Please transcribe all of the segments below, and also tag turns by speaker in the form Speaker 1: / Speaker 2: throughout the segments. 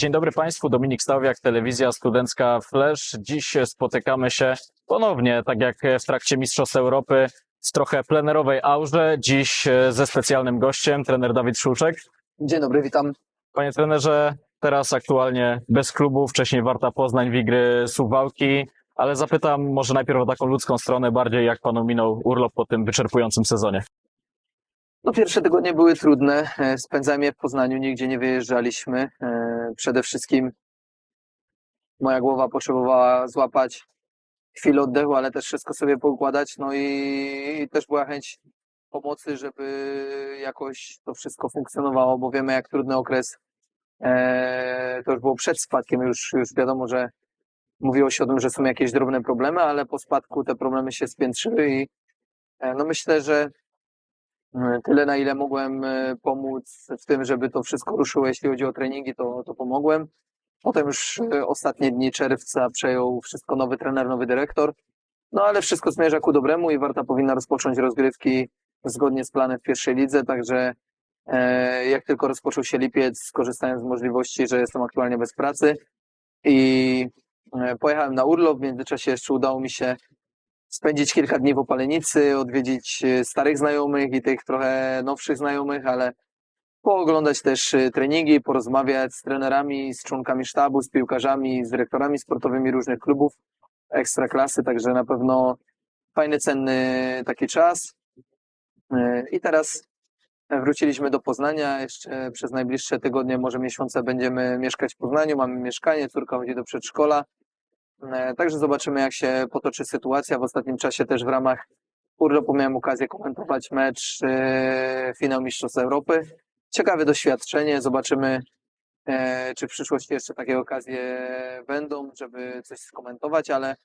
Speaker 1: Dzień dobry Państwu, Dominik Stawiak, telewizja studencka Flash. Dziś spotykamy się ponownie, tak jak w trakcie Mistrzostw Europy, w trochę plenerowej aurze. Dziś e, ze specjalnym gościem, trener Dawid Szulczek.
Speaker 2: Dzień dobry, witam.
Speaker 1: Panie trenerze, teraz aktualnie bez klubu, wcześniej Warta Poznań, Wigry, Suwałki, ale zapytam może najpierw o taką ludzką stronę bardziej, jak Panu minął urlop po tym wyczerpującym sezonie.
Speaker 2: No pierwsze tygodnie były trudne. E, Spędzałem je w Poznaniu, nigdzie nie wyjeżdżaliśmy. Przede wszystkim moja głowa potrzebowała złapać chwilę oddechu, ale też wszystko sobie poukładać. No i, też była chęć pomocy, żeby jakoś to wszystko funkcjonowało, bo wiemy jak trudny okres e, to już było przed spadkiem. Już, już wiadomo, że mówiło się o tym, że są jakieś drobne problemy, ale po spadku te problemy się spiętrzyły i e, no myślę, że Tyle, na ile mogłem e, pomóc w tym, żeby to wszystko ruszyło, jeśli chodzi o treningi, to, to pomogłem. Potem już e, ostatnie dni czerwca przejął wszystko nowy trener, nowy dyrektor. No ale wszystko zmierza ku dobremu i Warta powinna rozpocząć rozgrywki zgodnie z planem w pierwszej lidze, także e, jak tylko rozpoczął się lipiec, skorzystałem z możliwości, że jestem aktualnie bez pracy i pojechałem na urlop. W międzyczasie jeszcze udało mi się spędzić kilka dni w Opalenicy, odwiedzić e, starych znajomych i tych trochę nowszych znajomych, ale pooglądać też e, treningi, porozmawiać z trenerami, z członkami sztabu, z piłkarzami, z dyrektorami sportowymi różnych klubów ekstraklasy, także na pewno fajny, cenny taki czas. E, I teraz wróciliśmy do Poznania. Jeszcze przez najbliższe tygodnie, może miesiące będziemy mieszkać w Poznaniu. Mamy mieszkanie, córka chodzi do przedszkola. E, Także zobaczymy, jak się potoczy sytuacja. W ostatnim czasie też w ramach urlopu miałem okazję komentować mecz e, finał Mistrzostw Europy. Ciekawe doświadczenie. Zobaczymy, e, czy w przyszłości jeszcze takie okazje będą, żeby coś skomentować, ale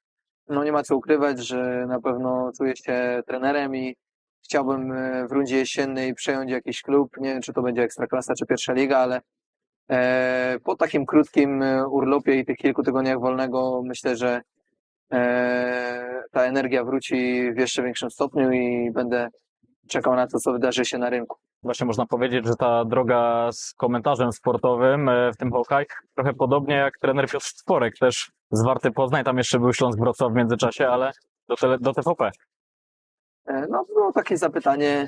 Speaker 2: no nie ma co ukrywać, że na pewno czuję się trenerem i chciałbym e, w rundzie jesiennej przejąć jakiś klub. Nie wiem, czy to będzie Ekstraklasa, czy pierwsza liga, ale Po takim krótkim e, urlopie i tych kilku tygodniach wolnego myślę, że e, ta energia wróci w jeszcze większym stopniu i będę czekał na to, co wydarzy się na rynku.
Speaker 1: Właśnie można powiedzieć, że ta droga z komentarzem sportowym e, w tym Hawkeye trochę podobnie jak trener Piotr Stworek, też z Warty Poznań, tam jeszcze był Śląsk Wrocław w międzyczasie, ale do, tele, do TVP.
Speaker 2: E, No, było takie zapytanie.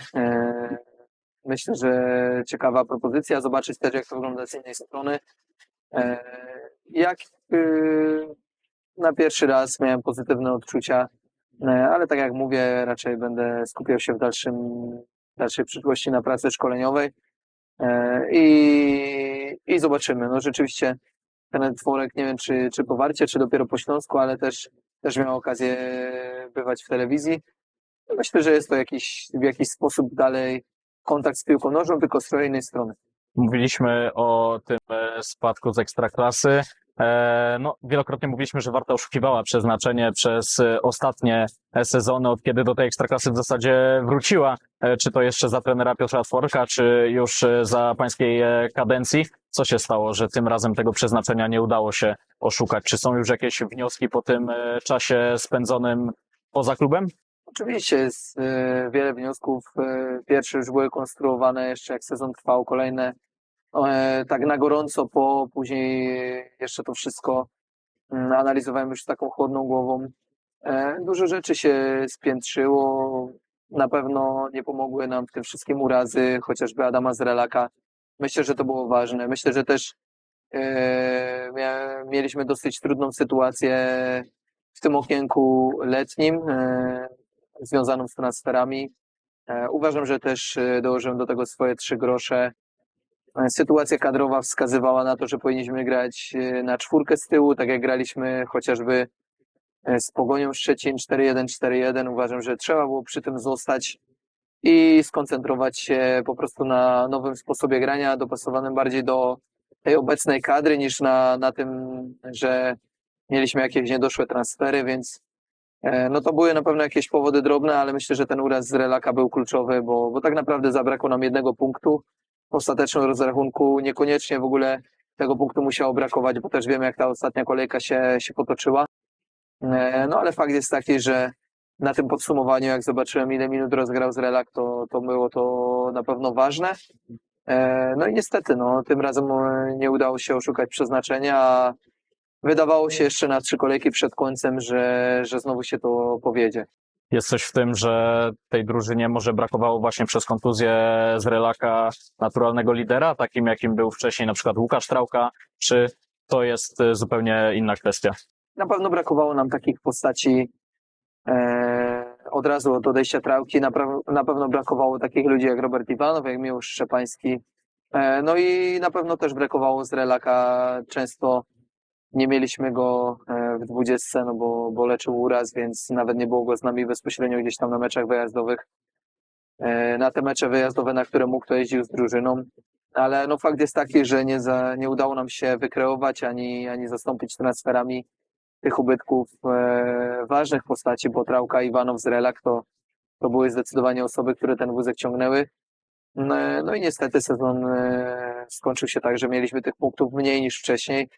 Speaker 2: Myślę, że ciekawa propozycja. Zobaczyć też, jak to wygląda z innej strony. E, Jak y, na pierwszy raz miałem pozytywne odczucia, e, ale tak jak mówię, raczej będę skupiał się w dalszym, dalszej przyszłości na pracy szkoleniowej. E, I, i zobaczymy. No rzeczywiście ten tworek, nie wiem czy, czy po Warcie, czy dopiero po Śląsku, ale też, też miał okazję bywać w telewizji. Myślę, że jest to jakiś, w jakiś sposób dalej kontakt z piłką nożną, tylko z innej strony.
Speaker 1: Mówiliśmy o tym e, spadku z ekstraklasy. E, No, wielokrotnie mówiliśmy, że Warta oszukiwała przeznaczenie przez e, ostatnie sezony, od kiedy do tej ekstraklasy w zasadzie wróciła. Czy to jeszcze za trenera Piotra Tworka, czy już za pańskiej kadencji? Co się stało, że tym razem tego przeznaczenia nie udało się oszukać? Czy są już jakieś wnioski po tym czasie spędzonym poza klubem?
Speaker 2: Oczywiście jest e, wiele wniosków. E, pierwsze już były konstruowane jeszcze jak sezon trwał, kolejne e, tak na gorąco po, później jeszcze to wszystko mm, analizowałem już z taką chłodną głową. Dużo rzeczy się spiętrzyło. Na pewno nie pomogły nam w tym wszystkim urazy, chociażby Adama Zrelaka. Myślę, że to było ważne. Myślę, że też mieliśmy dosyć trudną sytuację w tym okienku letnim, związaną z transferami. E, Uważam, że też e, dołożyłem do tego swoje trzy grosze. E, Sytuacja kadrowa wskazywała na to, że powinniśmy grać na czwórkę z tyłu, tak jak graliśmy chociażby z Pogonią Szczecin 4-1, 4-1. Uważam, że trzeba było przy tym zostać i skoncentrować się po prostu na nowym sposobie grania, dopasowanym bardziej do tej obecnej kadry niż na, na tym, że mieliśmy jakieś niedoszłe transfery, więc No to były na pewno jakieś powody drobne, ale myślę, że ten uraz z Relaka był kluczowy, bo, bo tak naprawdę zabrakło nam jednego punktu. W ostatecznym rozrachunku niekoniecznie w ogóle tego punktu musiało brakować, bo też wiemy, jak ta ostatnia kolejka się, się potoczyła. E, No ale fakt jest taki, że na tym podsumowaniu, jak zobaczyłem, ile minut rozgrał z Relak, to, to było to na pewno ważne. E, No i niestety, no, tym razem e, nie udało się oszukać przeznaczenia, wydawało się jeszcze na trzy kolejki przed końcem, że, że znowu się to powiedzie.
Speaker 1: Jest coś w tym, że tej drużynie może brakowało właśnie przez kontuzję z relaka naturalnego lidera, takim jakim był wcześniej na przykład Łukasz Trałka, czy to jest e, zupełnie inna kwestia?
Speaker 2: Na pewno brakowało nam takich postaci e, od razu od odejścia Trałki. Na, na pewno brakowało takich ludzi jak Robert Iwanow, jak Miłosz Szczepański. E, no i na pewno też brakowało z Relaka. Często nie mieliśmy go e, w dwudziestce, no bo, bo leczył uraz, więc nawet nie było go z nami bezpośrednio gdzieś tam na meczach wyjazdowych. E, na te mecze wyjazdowe, na które mógł, to jeździł z drużyną. Ale no fakt jest taki, że nie, za, nie udało nam się wykreować ani, ani zastąpić transferami tych ubytków e, ważnych postaci, bo Trałka, Iwanow, Zrelak to, to były zdecydowanie osoby, które ten wózek ciągnęły. No, no i niestety sezon e, skończył się tak, że mieliśmy tych punktów mniej niż wcześniej.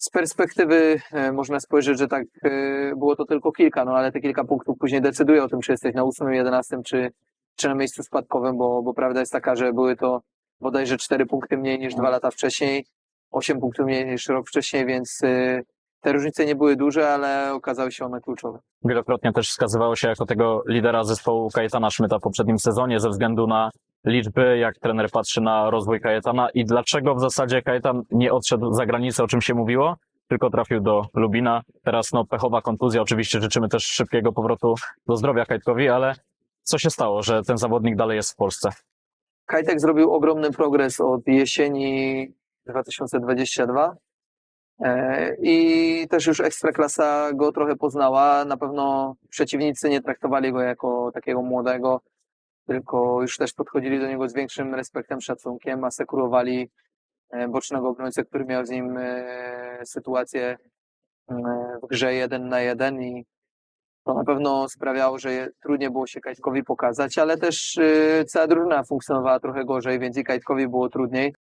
Speaker 2: Z perspektywy e, można spojrzeć, że tak e, było to tylko kilka, no ale te kilka punktów później decyduje o tym, czy jesteś na ósmym, jedenastym, czy, czy na miejscu spadkowym, bo, bo prawda jest taka, że były to bodajże cztery punkty mniej niż dwa lata wcześniej, osiem punktów mniej niż rok wcześniej, więc e, te różnice nie były duże, ale okazały się one kluczowe.
Speaker 1: Wielokrotnie też wskazywało się jako tego lidera zespołu Kajetana Szmyta w poprzednim sezonie ze względu na liczby, jak trener patrzy na rozwój Kajetana i dlaczego w zasadzie Kajetan nie odszedł za granicę, o czym się mówiło, tylko trafił do Lubina. Teraz no pechowa kontuzja, oczywiście życzymy też szybkiego powrotu do zdrowia Kajtkowi, ale co się stało, że ten zawodnik dalej jest w Polsce?
Speaker 2: Kajtek zrobił ogromny progres od jesieni 2022 e, i też już Ekstraklasa go trochę poznała. Na pewno przeciwnicy nie traktowali go jako takiego młodego, tylko już też podchodzili do niego z większym respektem, szacunkiem, asekurowali e, bocznego obrońcę, który miał z nim e, sytuację e, w grze jeden na jeden i to na pewno sprawiało, że trudniej było się Kajtkowi pokazać, ale też cała drużyna funkcjonowała trochę gorzej, więc i Kajtkowi było trudniej.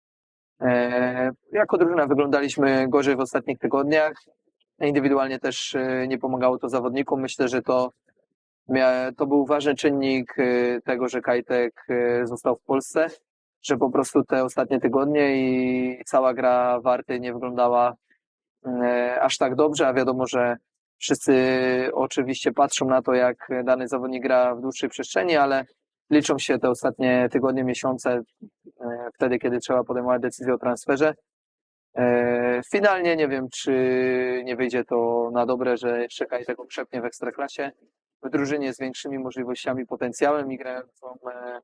Speaker 2: Jako drużyna wyglądaliśmy gorzej w ostatnich tygodniach. Indywidualnie też nie pomagało to zawodnikom. Myślę, że to, to był ważny czynnik y, tego, że Kajtek y, został w Polsce, że po prostu te ostatnie tygodnie i cała gra Warty nie wyglądała e, aż tak dobrze, a wiadomo, że Wszyscy oczywiście patrzą na to, jak dany zawodnik gra w dłuższej przestrzeni, ale liczą się te ostatnie tygodnie, miesiące, wtedy, kiedy trzeba podejmować decyzję o transferze. Finalnie nie wiem, czy nie wyjdzie to na dobre, że jeszcze Kajtek okrzepnie w Ekstraklasie w drużynie z większymi możliwościami, potencjałem i grającą e,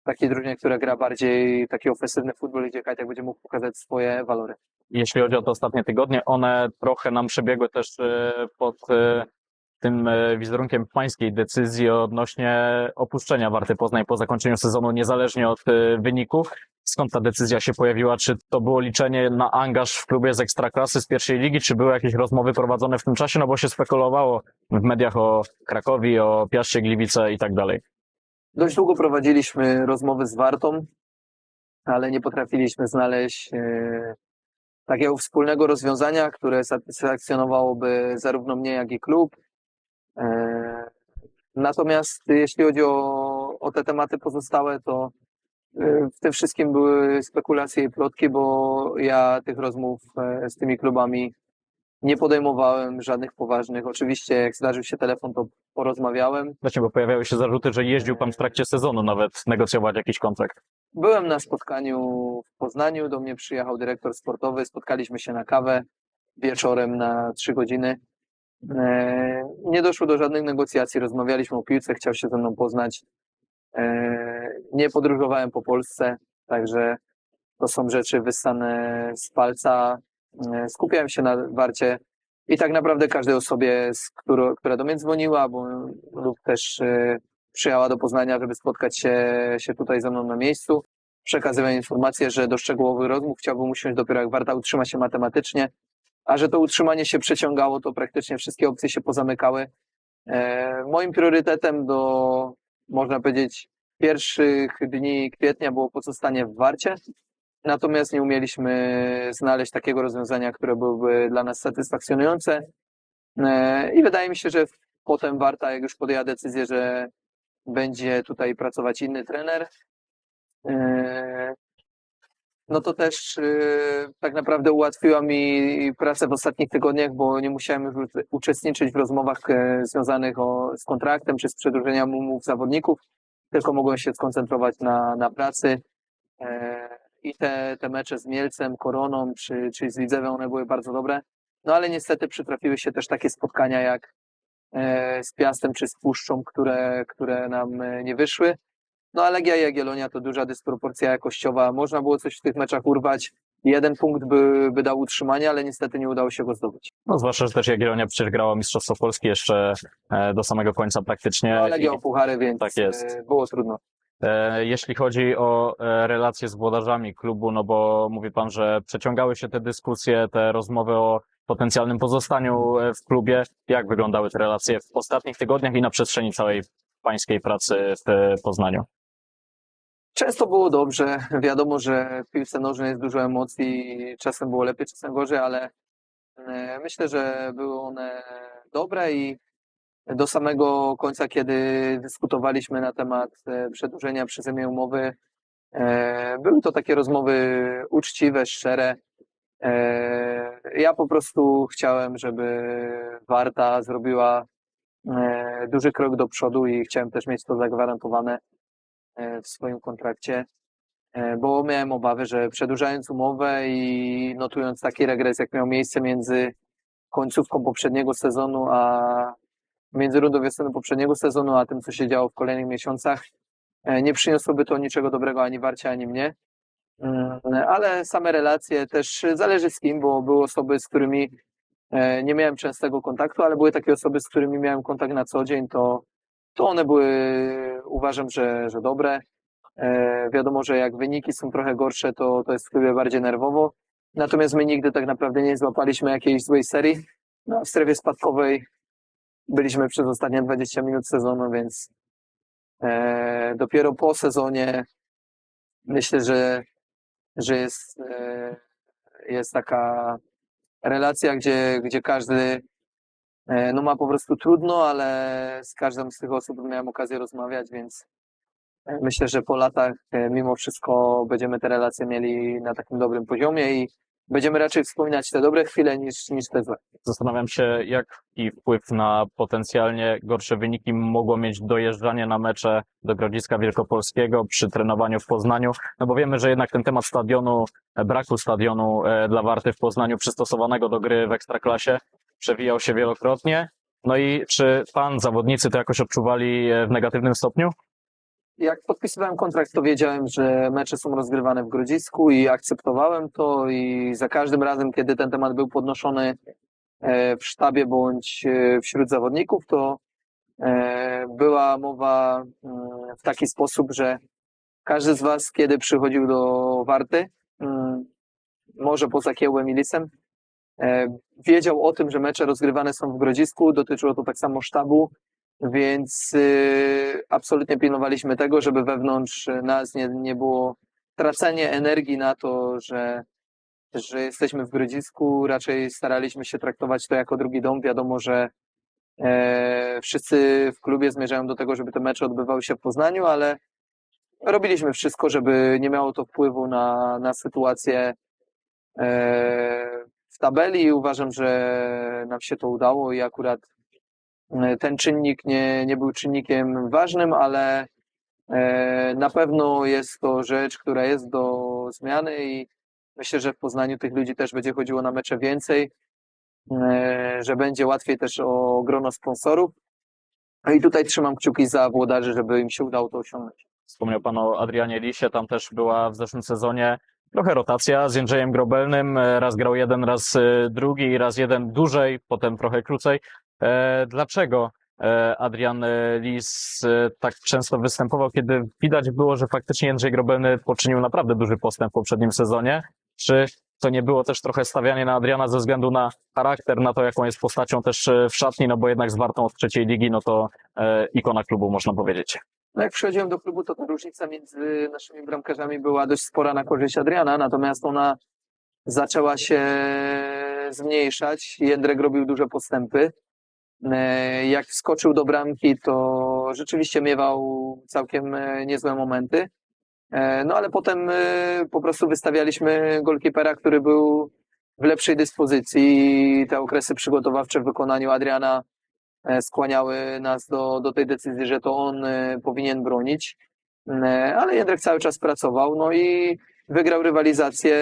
Speaker 2: w takiej drużynie, która gra bardziej taki ofensywny futbol, gdzie Kajtek będzie mógł pokazać swoje walory.
Speaker 1: Jeśli chodzi o te ostatnie tygodnie, one trochę nam przebiegły też e, pod e, tym e, wizerunkiem pańskiej decyzji odnośnie opuszczenia Warty Poznań po zakończeniu sezonu, niezależnie od e, wyników. Skąd ta decyzja się pojawiła? Czy to było liczenie na angaż w klubie z Ekstraklasy z pierwszej ligi? Czy były jakieś rozmowy prowadzone w tym czasie? No bo się spekulowało w mediach o Krakowi, o Piaście Gliwice i tak dalej.
Speaker 2: Dość długo prowadziliśmy rozmowy z Wartą, ale nie potrafiliśmy znaleźć e, takiego wspólnego rozwiązania, które satysfakcjonowałoby zarówno mnie, jak i klub. E, natomiast jeśli chodzi o, o te tematy pozostałe, to w tym wszystkim były spekulacje i plotki, bo ja tych rozmów e, z tymi klubami nie podejmowałem żadnych poważnych. Oczywiście, jak zdarzył się telefon, to porozmawiałem.
Speaker 1: Właśnie, bo pojawiały się zarzuty, że jeździł pan w trakcie sezonu nawet negocjować jakiś kontrakt.
Speaker 2: Byłem na spotkaniu w Poznaniu, do mnie przyjechał dyrektor sportowy, spotkaliśmy się na kawę wieczorem na trzy godziny. E, Nie doszło do żadnych negocjacji, rozmawialiśmy o piłce, chciał się ze mną poznać. E, Nie podróżowałem po Polsce, także to są rzeczy wyssane z palca. E, Skupiałem się na Warcie i tak naprawdę każdej osobie, z którą, która do mnie dzwoniła, bo, lub też e, przyjechała do Poznania, żeby spotkać się, się tutaj ze mną na miejscu. Przekazywałem informację, że do szczegółowych rozmów chciałbym usiąść dopiero jak Warta utrzyma się matematycznie, a że to utrzymanie się przeciągało, to praktycznie wszystkie opcje się pozamykały. Moim priorytetem do, można powiedzieć, pierwszych dni kwietnia było pozostanie w Warcie, natomiast nie umieliśmy znaleźć takiego rozwiązania, które byłoby dla nas satysfakcjonujące. E, I wydaje mi się, że potem Warta, jak już podjęła decyzję, że będzie tutaj pracować inny trener, e, no to też yy, tak naprawdę ułatwiła mi pracę w ostatnich tygodniach, bo nie musiałem już ucze- uczestniczyć w rozmowach e, związanych z kontraktem czy z przedłużeniem umów zawodników, tylko mogłem się skoncentrować na, na pracy. E, I te, te mecze z Mielcem, Koroną czy, czy z Widzewem, one były bardzo dobre. No ale niestety przytrafiły się też takie spotkania jak e, z Piastem czy z Puszczą, które, które nam nie wyszły. No a Legia i Jagiellonia to duża dysproporcja jakościowa. Można było coś w tych meczach urwać. Jeden punkt by, by dał utrzymanie, ale niestety nie udało się go zdobyć.
Speaker 1: No zwłaszcza, że też Jagiellonia przecież grała Mistrzostwo Polski jeszcze e, do samego końca praktycznie.
Speaker 2: No, Legia o puchary, więc
Speaker 1: tak jest.
Speaker 2: e, było trudno.
Speaker 1: E, Jeśli chodzi o relacje z włodarzami klubu, no bo mówi pan, że przeciągały się te dyskusje, te rozmowy o potencjalnym pozostaniu w klubie. Jak wyglądały te relacje w ostatnich tygodniach i na przestrzeni całej pańskiej pracy w Poznaniu?
Speaker 2: Często było dobrze. Wiadomo, że w piłce nożnej jest dużo emocji. Czasem było lepiej, czasem gorzej, ale e, myślę, że były one dobre i do samego końca, kiedy dyskutowaliśmy na temat e, przedłużenia przeze mnie umowy, e, były to takie rozmowy uczciwe, szczere. Ja po prostu chciałem, żeby Warta zrobiła duży krok do przodu i chciałem też mieć to zagwarantowane w swoim kontrakcie, e, bo miałem obawy, że przedłużając umowę i notując taki regres, jak miał miejsce między końcówką poprzedniego sezonu, a między rundą wiosenną poprzedniego sezonu, a tym, co się działo w kolejnych miesiącach, e, nie przyniosłoby to niczego dobrego ani Warcie, ani mnie. Mm, Ale same relacje też zależy z kim, bo były osoby, z którymi e, nie miałem częstego kontaktu, ale były takie osoby, z którymi miałem kontakt na co dzień, to, to one były, uważam, że, że dobre. E, Wiadomo, że jak wyniki są trochę gorsze, to, to jest klubie bardziej nerwowo. Natomiast my nigdy tak naprawdę nie złapaliśmy jakiejś złej serii. No, w strefie spadkowej byliśmy przez ostatnie 20 minut sezonu, więc e, dopiero po sezonie myślę, że, że jest, e, jest taka relacja, gdzie, gdzie każdy no, ma po prostu trudno, ale z każdą z tych osób miałem okazję rozmawiać, więc e, myślę, że po latach e, mimo wszystko będziemy te relacje mieli na takim dobrym poziomie i będziemy raczej wspominać te dobre chwile niż, niż te złe.
Speaker 1: Zastanawiam się, jaki wpływ na potencjalnie gorsze wyniki mogło mieć dojeżdżanie na mecze do Grodziska Wielkopolskiego przy trenowaniu w Poznaniu, no bo wiemy, że jednak ten temat stadionu, e, braku stadionu e, dla Warty w Poznaniu przystosowanego do gry w Ekstraklasie przewijał się wielokrotnie. No i czy pan, zawodnicy to jakoś odczuwali e, w negatywnym stopniu?
Speaker 2: Jak podpisywałem kontrakt, to wiedziałem, że mecze są rozgrywane w Grodzisku i akceptowałem to i za każdym razem, kiedy ten temat był podnoszony e, w sztabie bądź e, wśród zawodników, to była mowa mm, w taki sposób, że każdy z Was, kiedy przychodził do Warty, mm, może poza Kiełbem i Lisem, wiedział o tym, że mecze rozgrywane są w Grodzisku, dotyczyło to tak samo sztabu, więc y, absolutnie pilnowaliśmy tego, żeby wewnątrz nas nie, nie było tracenie energii na to, że, że jesteśmy w Grodzisku. Raczej staraliśmy się traktować to jako drugi dom. Wiadomo, że e, wszyscy w klubie zmierzają do tego, żeby te mecze odbywały się w Poznaniu, ale robiliśmy wszystko, żeby nie miało to wpływu na, na sytuację e, w tabeli i uważam, że nam się to udało i akurat e, ten czynnik nie, nie był czynnikiem ważnym, ale e, na pewno jest to rzecz, która jest do zmiany i myślę, że w Poznaniu tych ludzi też będzie chodziło na mecze więcej, e, że będzie łatwiej też o grono sponsorów. No I tutaj trzymam kciuki za włodarzy, żeby im się udało to osiągnąć.
Speaker 1: Wspomniał Pan o Adrianie Lisie, tam też była w zeszłym sezonie trochę rotacja z Jędrzejem Grobelnym. E, Raz grał jeden, raz e, drugi, raz jeden dłużej, potem trochę krócej. E, Dlaczego Adrian Lis tak często występował, kiedy widać było, że faktycznie Jędrzej Grobelny poczynił naprawdę duży postęp w poprzednim sezonie? Czy to nie było też trochę stawianie na Adriana ze względu na charakter, na to, jaką jest postacią też w szatni, no bo jednak z Wartą od trzeciej ligi, no to ikona klubu, można powiedzieć.
Speaker 2: No jak przychodziłem do klubu, to ta różnica między naszymi bramkarzami była dość spora na korzyść Adriana, natomiast ona zaczęła się zmniejszać. Jędrek robił duże postępy. E, Jak wskoczył do bramki, to rzeczywiście miewał całkiem e, niezłe momenty. E, No ale potem po prostu wystawialiśmy golkipera, który był w lepszej dyspozycji. Te okresy przygotowawcze w wykonaniu Adriana skłaniały nas do, do tej decyzji, że to on e, powinien bronić. E, Ale Jędrek cały czas pracował, no i wygrał rywalizację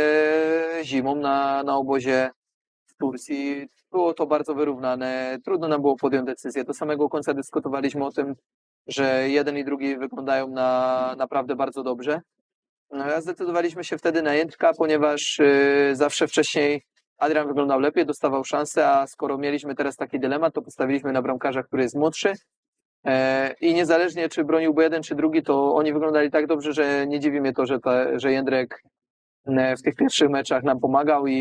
Speaker 2: zimą na, na obozie w Turcji. Było to bardzo wyrównane. Trudno nam było podjąć decyzję. Do samego końca dyskutowaliśmy o tym, że jeden i drugi wyglądają na naprawdę bardzo dobrze. No, zdecydowaliśmy się wtedy na Jędrka, ponieważ zawsze wcześniej Adrian wyglądał lepiej, dostawał szansę, a skoro mieliśmy teraz taki dylemat, to postawiliśmy na bramkarza, który jest młodszy. E, I niezależnie czy broniłby jeden czy drugi, to oni wyglądali tak dobrze, że nie dziwi mnie to, że, ta, że Jędrek e, w tych pierwszych meczach nam pomagał i,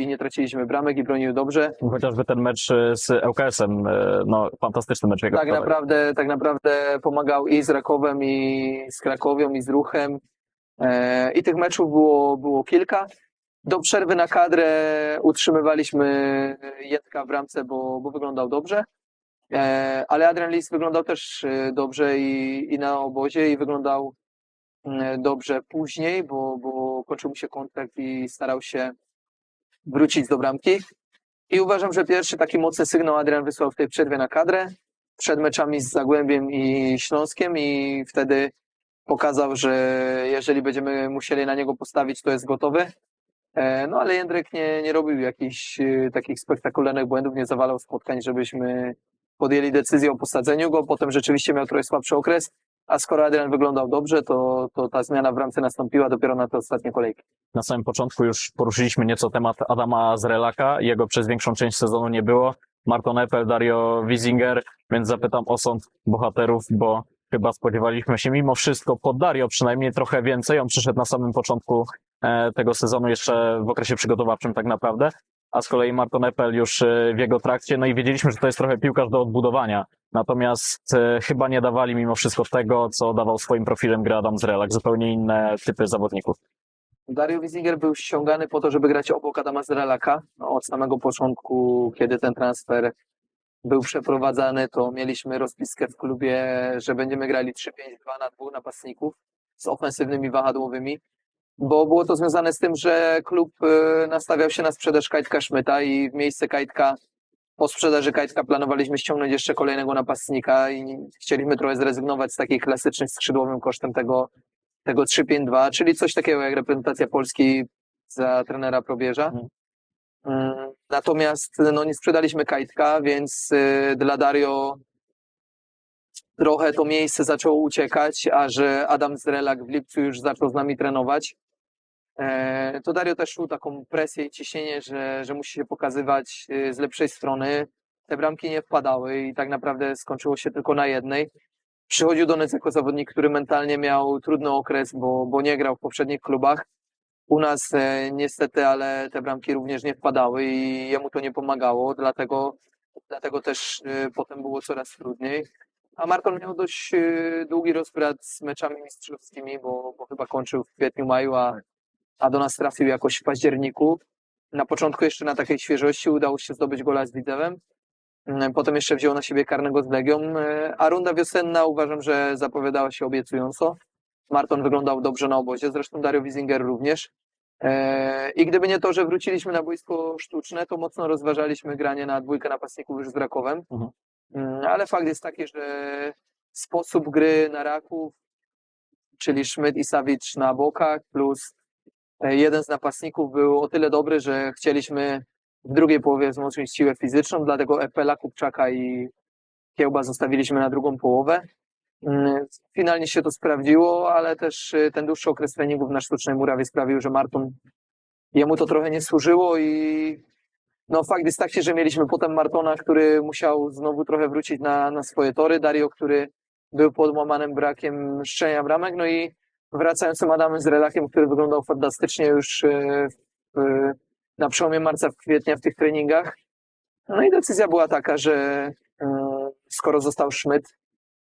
Speaker 2: i nie traciliśmy bramek i bronił dobrze.
Speaker 1: Chociażby ten mecz e, z ŁKS-em, no fantastyczny mecz jego.
Speaker 2: Tak
Speaker 1: wczoraj.
Speaker 2: naprawdę, tak naprawdę pomagał i z Rakowem, i z Krakowią, i z Ruchem. I tych meczów było, było kilka. Do przerwy na kadrę utrzymywaliśmy Jedka w bramce, bo, bo wyglądał dobrze. E, Ale Adrian Lis wyglądał też e, dobrze i, i na obozie, i wyglądał mm, dobrze później, bo, bo kończył mu się kontrakt i starał się wrócić do bramki. I uważam, że pierwszy taki mocny sygnał Adrian wysłał w tej przerwie na kadrę przed meczami z Zagłębiem i Śląskiem i wtedy pokazał, że jeżeli będziemy musieli na niego postawić, to jest gotowy. E, No ale Jędrek nie, nie robił jakichś e, takich spektakularnych błędów, nie zawalał spotkań, żebyśmy podjęli decyzję o posadzeniu go. Potem rzeczywiście miał trochę słabszy okres, a skoro Adrian wyglądał dobrze, to, to ta zmiana w bramce nastąpiła dopiero na te ostatnie kolejki.
Speaker 1: Na samym początku już poruszyliśmy nieco temat Adama Zrelaka. Jego przez większą część sezonu nie było. Marton Eppel, Dario Wiesinger, więc zapytam o sąd bohaterów, bo chyba spodziewaliśmy się mimo wszystko pod Dario przynajmniej trochę więcej. On przyszedł na samym początku tego sezonu, jeszcze w okresie przygotowawczym tak naprawdę, a z kolei Marton Eppel już e, w jego trakcie. No i wiedzieliśmy, że to jest trochę piłkarz do odbudowania. Natomiast e, chyba nie dawali mimo wszystko tego, co dawał swoim profilem gry Adam Zrelak. Zupełnie inne typy zawodników.
Speaker 2: Dario Wiesinger był ściągany po to, żeby grać obok Adama Zrelaka. No, od samego początku, kiedy ten transfer był przeprowadzany, to mieliśmy rozpiskę w klubie, że będziemy grali 3-5-2 na dwóch napastników z ofensywnymi wahadłowymi, bo było to związane z tym, że klub e, nastawiał się na sprzedaż Kajtka Szmyta i w miejsce Kajtka, po sprzedaży Kajtka planowaliśmy ściągnąć jeszcze kolejnego napastnika i chcieliśmy trochę zrezygnować z takiej klasycznej skrzydłowym kosztem tego, tego 3-5-2, czyli coś takiego jak reprezentacja Polski za trenera Probierza.
Speaker 1: Mhm.
Speaker 2: Mm, Natomiast no, nie sprzedaliśmy Kajtka, więc y, dla Dario trochę to miejsce zaczęło uciekać, a że Adam Zrelak w lipcu już zaczął z nami trenować, to Dario też czuł taką presję i ciśnienie, że, że musi się pokazywać y, z lepszej strony. Te bramki nie wpadały i tak naprawdę skończyło się tylko na jednej. Przychodził do nas jako zawodnik, który mentalnie miał trudny okres, bo, bo nie grał w poprzednich klubach. U nas e, niestety, ale te bramki również nie wpadały i jemu to nie pomagało, dlatego, dlatego też e, potem było coraz trudniej. A Marton miał dość e, długi rozbrat z meczami mistrzowskimi, bo, bo chyba kończył w kwietniu, maju, a, a do nas trafił jakoś w październiku. Na początku jeszcze na takiej świeżości udało się zdobyć gola z Widzewem. Mm, Potem jeszcze wziął na siebie karnego z Legią, e, a runda wiosenna uważam, że zapowiadała się obiecująco. Marton wyglądał dobrze na obozie, zresztą Dario Wiesinger również. E, I gdyby nie to, że wróciliśmy na boisko sztuczne, to mocno rozważaliśmy granie na dwójkę napastników już z Rakowem.
Speaker 1: Mhm.
Speaker 2: Mm, Ale fakt jest taki, że sposób gry na Raków, czyli Szmyt i Savic na bokach, plus jeden z napastników był o tyle dobry, że chcieliśmy w drugiej połowie wzmocnić siłę fizyczną, dlatego Epela, Kupczaka i Kiełba zostawiliśmy na drugą połowę. Mm, Finalnie się to sprawdziło, ale też y, ten dłuższy okres treningów na sztucznej murawie sprawił, że Marton jemu to trochę nie służyło i no fakt jest taki, że mieliśmy potem Martona, który musiał znowu trochę wrócić na, na swoje tory, Dario, który był pod łamanym brakiem szczenia bramek, no i wracającym Adamem z Relakiem, który wyglądał fantastycznie już y, w, na przełomie marca, w kwietnia w tych treningach. No i decyzja była taka, że y, skoro został Szmyt,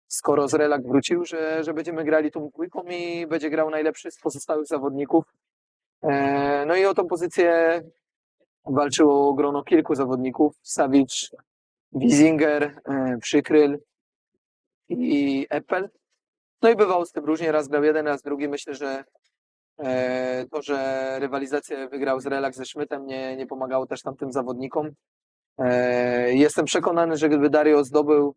Speaker 2: skoro Zrelak wrócił, że, że będziemy grali tą dwójką i będzie grał najlepszy z pozostałych zawodników. E, No i o tą pozycję walczyło grono kilku zawodników. Savic, Wiesinger, e, Przykryl i Eppel. No i bywało z tym różnie, raz grał jeden, raz drugi. Myślę, że e, to, że rywalizację wygrał z Relax ze Szmytem nie, nie pomagało też tamtym zawodnikom. E, jestem przekonany, że gdyby Dario zdobył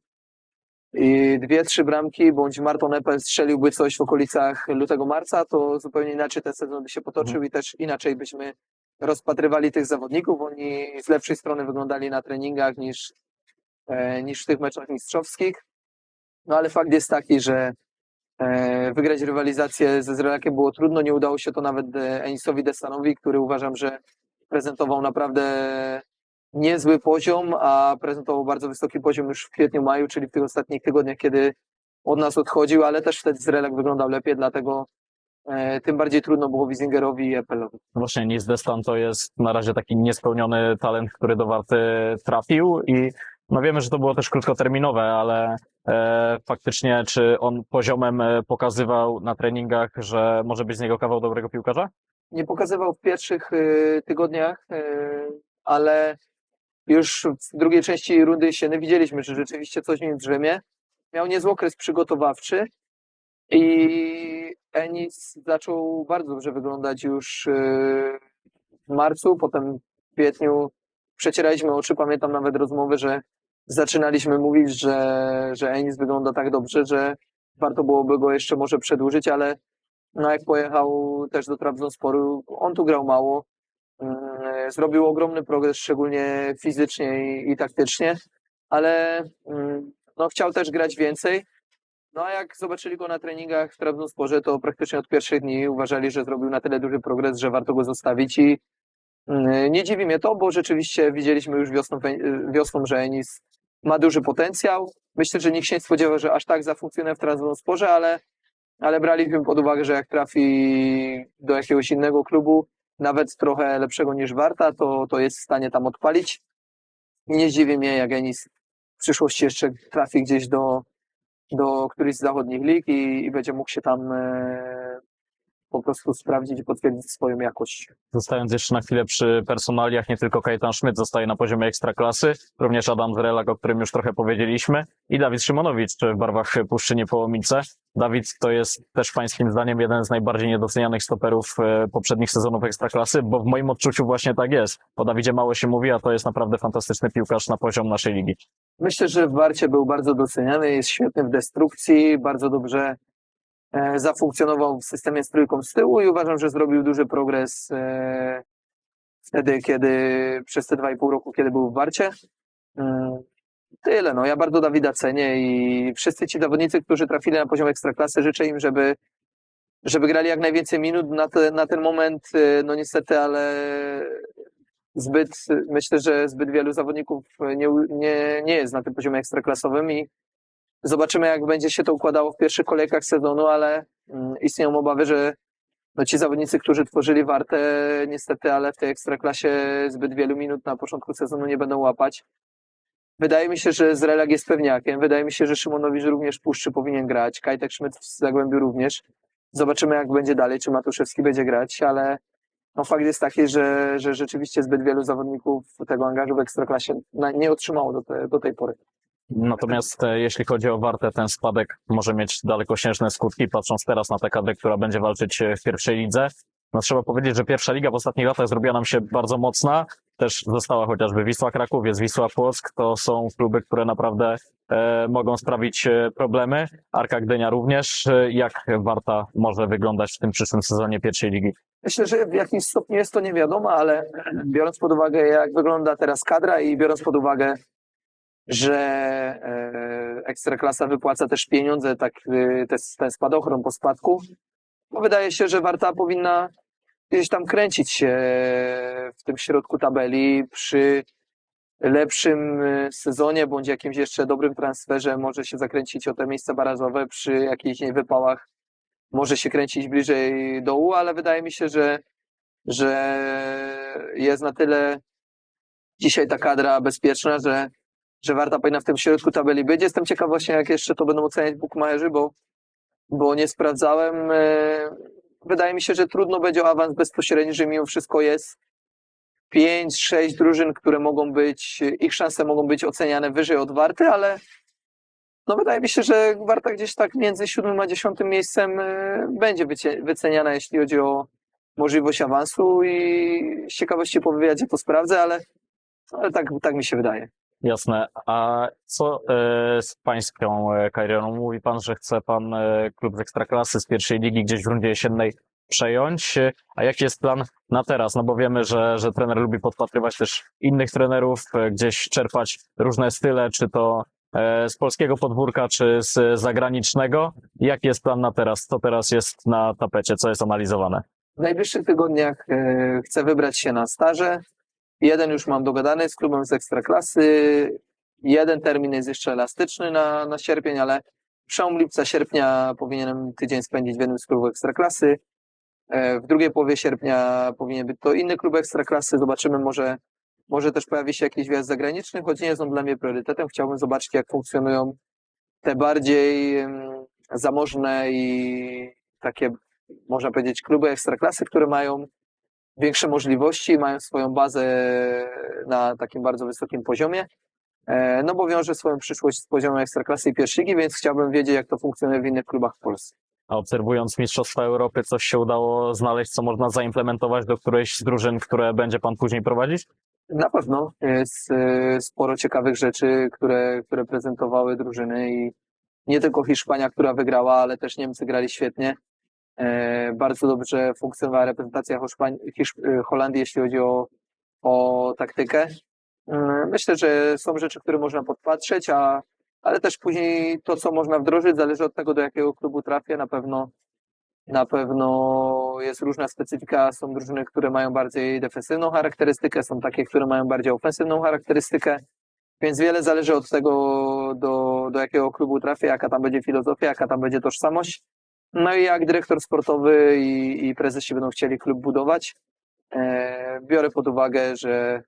Speaker 2: i dwie, trzy bramki, bądź Marton Epel strzeliłby coś w okolicach lutego, marca, to zupełnie inaczej ten sezon by się potoczył i też inaczej byśmy rozpatrywali tych zawodników. Oni z lepszej strony wyglądali na treningach niż, e, niż w tych meczach mistrzowskich. No ale fakt jest taki, że e, wygrać rywalizację ze Zrelakiem było trudno. Nie udało się to nawet e, Enisowi Destanowi, który uważam, że prezentował naprawdę niezły poziom, a prezentował bardzo wysoki poziom już w kwietniu, maju, czyli w tych ostatnich tygodniach, kiedy od nas odchodził, ale też wtedy Zrelak wyglądał lepiej, dlatego e, tym bardziej trudno było Wizingerowi i Epelowi.
Speaker 1: No Właśnie Nis Destan to jest na razie taki niespełniony talent, który do Warty trafił i no wiemy, że to było też krótkoterminowe, ale e, faktycznie czy on poziomem e, pokazywał na treningach, że może być z niego kawał dobrego piłkarza?
Speaker 2: nie pokazywał w pierwszych y, tygodniach, y, ale już w drugiej części rundy jesiennej widzieliśmy, że rzeczywiście coś w nim drzemie. Miał niezły okres przygotowawczy i Enis zaczął bardzo dobrze wyglądać już y, w marcu, potem w kwietniu przecieraliśmy oczy, pamiętam nawet rozmowy, że zaczynaliśmy mówić, że, że Enis wygląda tak dobrze, że warto byłoby go jeszcze może przedłużyć, ale no jak pojechał też do Trabzonsporu, on tu grał mało. Mm, Zrobił ogromny progres, szczególnie fizycznie i, i taktycznie, ale mm, no, chciał też grać więcej. No a jak zobaczyli go na treningach w Trabzonsporze, to praktycznie od pierwszych dni uważali, że zrobił na tyle duży progres, że warto go zostawić i mm, nie dziwi mnie to, bo rzeczywiście widzieliśmy już wiosną, wiosną że Enis ma duży potencjał. Myślę, że nikt się nie spodziewał, że aż tak zafunkcjonuje w Trabzonsporze, ale ale braliśmy pod uwagę, że jak trafi do jakiegoś innego klubu, nawet trochę lepszego niż Warta, to, to jest w stanie tam odpalić. Nie zdziwi mnie, jak Enis w przyszłości jeszcze trafi gdzieś do, do którychś z zachodnich lig i, i będzie mógł się tam e, po prostu sprawdzić i potwierdzić swoją jakość.
Speaker 1: Zostając jeszcze na chwilę przy personaliach, nie tylko Kajetan Szmyt zostaje na poziomie ekstraklasy, również Adam Zrelak, o którym już trochę powiedzieliśmy, i Dawid Szymonowicz w barwach Puszczy Niepołomice. Dawid to jest też pańskim zdaniem jeden z najbardziej niedocenianych stoperów e, poprzednich sezonów ekstraklasy, bo w moim odczuciu właśnie tak jest. O Dawidzie mało się mówi, a to jest naprawdę fantastyczny piłkarz na poziom naszej ligi.
Speaker 2: Myślę, że w Warcie był bardzo doceniany, jest świetny w destrukcji, bardzo dobrze zafunkcjonował w systemie z trójką z tyłu i uważam, że zrobił duży progres e, wtedy, kiedy przez te dwa i pół roku, kiedy był w Warcie. Mm, Tyle, no ja bardzo Dawida cenię i wszyscy ci zawodnicy, którzy trafili na poziom ekstraklasy, życzę im, żeby, żeby grali jak najwięcej minut na, te, na ten moment, e, no niestety, ale zbyt, myślę, że zbyt wielu zawodników nie, nie, nie jest na tym poziomie ekstraklasowym i zobaczymy, jak będzie się to układało w pierwszych kolejkach sezonu, ale mm, istnieją obawy, że no ci zawodnicy, którzy tworzyli wartę, niestety, ale w tej ekstraklasie zbyt wielu minut na początku sezonu nie będą łapać. Wydaje mi się, że Zrelag jest pewniakiem. Wydaje mi się, że Szymonowicz również Puszczy powinien grać. Kajtek Szmyt w Zagłębiu również. Zobaczymy, jak będzie dalej, czy Matuszewski będzie grać, ale no fakt jest taki, że, że rzeczywiście zbyt wielu zawodników tego angażu w Ekstraklasie nie otrzymało do, te, do tej pory.
Speaker 1: Natomiast e, jeśli chodzi o Wartę, ten spadek może mieć dalekosiężne skutki, patrząc teraz na kadrę, która będzie walczyć e, w pierwszej lidze. No trzeba powiedzieć, że pierwsza liga w ostatnich latach zrobiła nam się bardzo mocna. Też została chociażby Wisła Kraków, jest Wisła Płock. To są kluby, które naprawdę e, mogą sprawić e, problemy. Arka Gdynia również. Jak Warta może wyglądać w tym przyszłym sezonie pierwszej ligi?
Speaker 2: Myślę, że w jakimś stopniu jest to nie wiadomo, ale biorąc pod uwagę, jak wygląda teraz kadra i biorąc pod uwagę, że e, Ekstraklasa wypłaca też pieniądze, tak, e, te, ten spadochron po spadku, no wydaje się, że Warta powinna gdzieś tam kręcić się w tym środku tabeli przy lepszym e, sezonie bądź jakimś jeszcze dobrym transferze. Może się zakręcić o te miejsca barażowe przy jakichś niewypałach. Może się kręcić bliżej dołu, ale wydaje mi się, że, że jest na tyle dzisiaj ta kadra bezpieczna, że, że Warta powinna w tym środku tabeli być. Jestem ciekaw właśnie, jak jeszcze to będą oceniać bookmacherzy, bo, bo nie sprawdzałem. E, Wydaje mi się, że trudno będzie o awans bezpośredni, że mimo wszystko jest pięć, sześć drużyn, które mogą być, ich szanse mogą być oceniane wyżej od Warty, ale No wydaje mi się, że Warta gdzieś tak między siódmym a dziesiątym miejscem e, będzie wyceniana, jeśli chodzi o możliwość awansu i z ciekawości po wywiadzie to sprawdzę, ale, ale tak, tak mi się wydaje.
Speaker 1: Jasne. A co e, z pańską e, karierą? Mówi pan, że chce pan e, klub z Ekstraklasy z pierwszej ligi gdzieś w rundzie jesiennej przejąć. A jaki jest plan na teraz? No bo wiemy, że, że trener lubi podpatrywać też innych trenerów, gdzieś czerpać różne style, czy to z polskiego podwórka, czy z zagranicznego. Jaki jest plan na teraz? Co teraz jest na tapecie? Co jest analizowane?
Speaker 2: W najbliższych tygodniach chcę wybrać się na staże. Jeden już mam dogadany z klubem z Ekstraklasy. Jeden termin jest jeszcze elastyczny na, na sierpień, ale przełom lipca, sierpnia powinienem tydzień spędzić w jednym z klubów Ekstraklasy. E, W drugiej połowie sierpnia powinien być to inny klub Ekstraklasy. Zobaczymy, może, może też pojawi się jakiś wjazd zagraniczny, choć nie jest on dla mnie priorytetem. Chciałbym zobaczyć, jak funkcjonują te bardziej zamożne i takie można powiedzieć, kluby ekstraklasy, które mają większe możliwości, mają swoją bazę na takim bardzo wysokim poziomie. E, No bo wiąże swoją przyszłość z poziomem ekstraklasy i pierwszej więc chciałbym wiedzieć, jak to funkcjonuje w innych klubach w Polsce.
Speaker 1: A obserwując Mistrzostwa Europy, coś się udało znaleźć, co można zaimplementować do którejś z drużyn, które będzie pan później prowadzić?
Speaker 2: Na pewno jest e, sporo ciekawych rzeczy, które, które prezentowały drużyny i nie tylko Hiszpania, która wygrała, ale też Niemcy grali świetnie. E, Bardzo dobrze funkcjonowała reprezentacja e, Holandii, jeśli chodzi o, o taktykę. E, Myślę, że są rzeczy, które można podpatrzeć, a, ale też później to, co można wdrożyć, zależy od tego, do jakiego klubu trafię. Na pewno, na pewno jest różna specyfika. Są drużyny, które mają bardziej defensywną charakterystykę, są takie, które mają bardziej ofensywną charakterystykę. Więc wiele zależy od tego, do, do jakiego klubu trafię, jaka tam będzie filozofia, jaka tam będzie tożsamość. No i jak dyrektor sportowy i, i prezesi będą chcieli klub budować. E, biorę pod uwagę, że,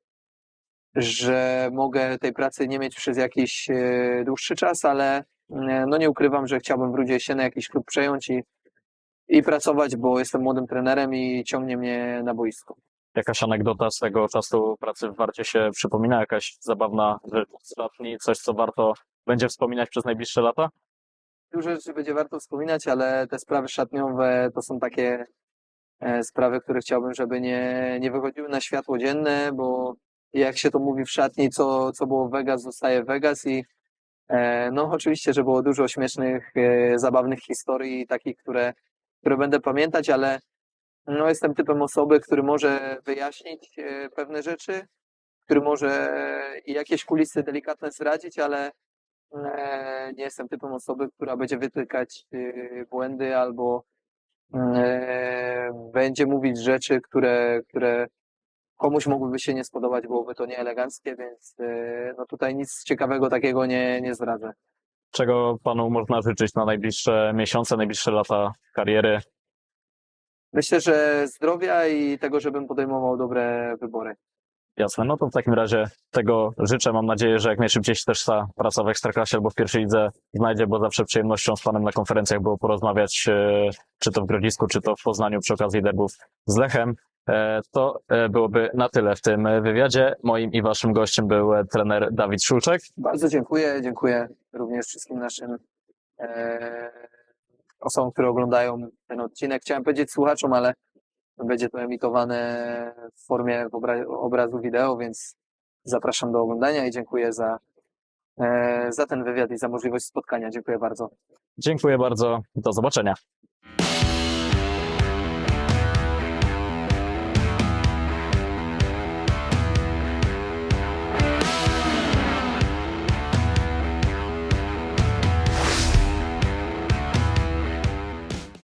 Speaker 2: że mogę tej pracy nie mieć przez jakiś e, dłuższy czas, ale e, no nie ukrywam, że chciałbym w rundzie jesiennej jakiś klub przejąć i, i pracować, bo jestem młodym trenerem i ciągnie mnie na boisko.
Speaker 1: Jakaś anegdota z tego czasu pracy w Warcie się przypomina? Jakaś zabawna rzecz z szatni? Coś, co warto będzie wspominać przez najbliższe lata?
Speaker 2: Dużo rzeczy będzie warto wspominać, ale te sprawy szatniowe to są takie e, sprawy, które chciałbym, żeby nie, nie wychodziły na światło dzienne, bo jak się to mówi w szatni, co, co było w Vegas, zostaje w Vegas i e, no oczywiście, że było dużo śmiesznych, e, zabawnych historii, takich, które, które będę pamiętać, ale no jestem typem osoby, który może wyjaśnić pewne rzeczy, który może jakieś kulisy delikatne zdradzić, ale nie jestem typem osoby, która będzie wytykać e, błędy albo e, będzie mówić rzeczy, które, które komuś mogłyby się nie spodobać, byłoby to nieeleganckie, więc e, no tutaj nic ciekawego takiego nie, nie zdradzę.
Speaker 1: Czego panu można życzyć na najbliższe miesiące, najbliższe lata kariery?
Speaker 2: Myślę, że zdrowia i tego, żebym podejmował dobre wybory.
Speaker 1: Jasne, no to w takim razie tego życzę. Mam nadzieję, że jak najszybciej się też ta praca w Ekstraklasie albo w pierwszej lidze znajdzie, bo zawsze przyjemnością z panem na konferencjach było porozmawiać, e, czy to w Grodzisku, czy to w Poznaniu przy okazji derbów z Lechem. E, To e, byłoby na tyle w tym wywiadzie. Moim i waszym gościem był trener Dawid Szulczek.
Speaker 2: Bardzo dziękuję. Dziękuję również wszystkim naszym e, osobom, które oglądają ten odcinek. Chciałem powiedzieć słuchaczom, ale będzie to emitowane w formie obra- obrazu wideo, więc zapraszam do oglądania i dziękuję za, e, za ten wywiad i za możliwość spotkania. Dziękuję bardzo.
Speaker 1: Dziękuję bardzo. Do zobaczenia.